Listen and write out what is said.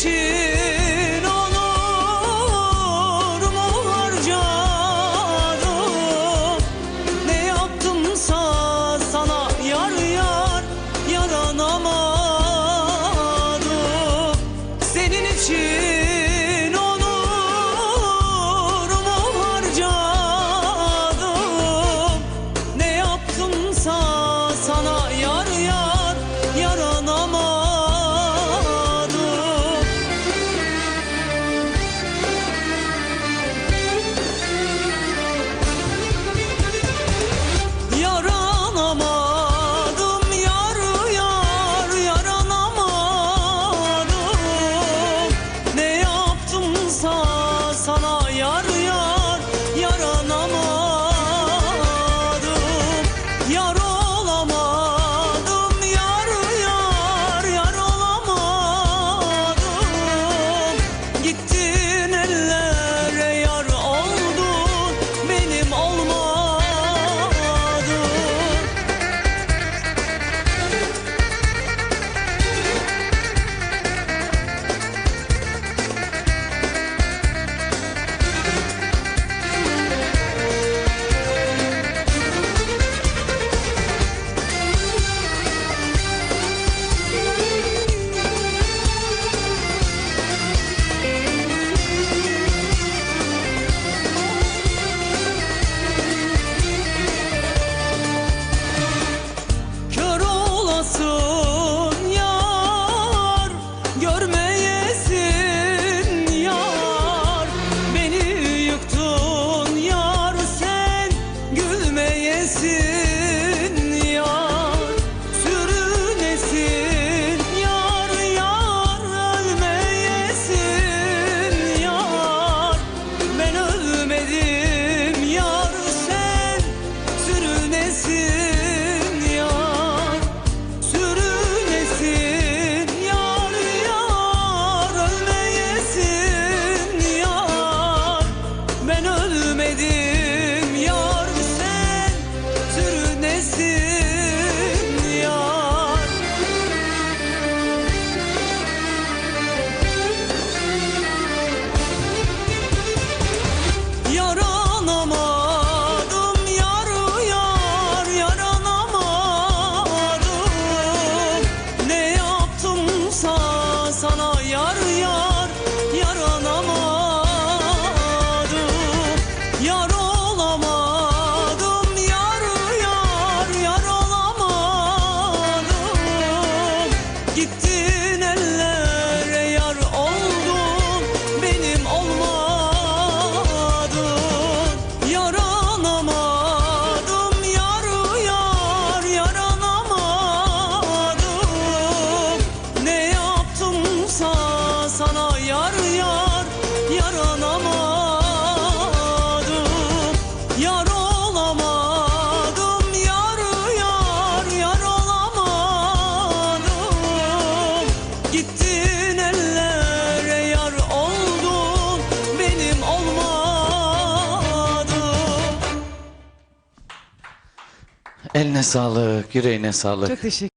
心 Eline sağlık, yüreğine sağlık. Çok teşekkür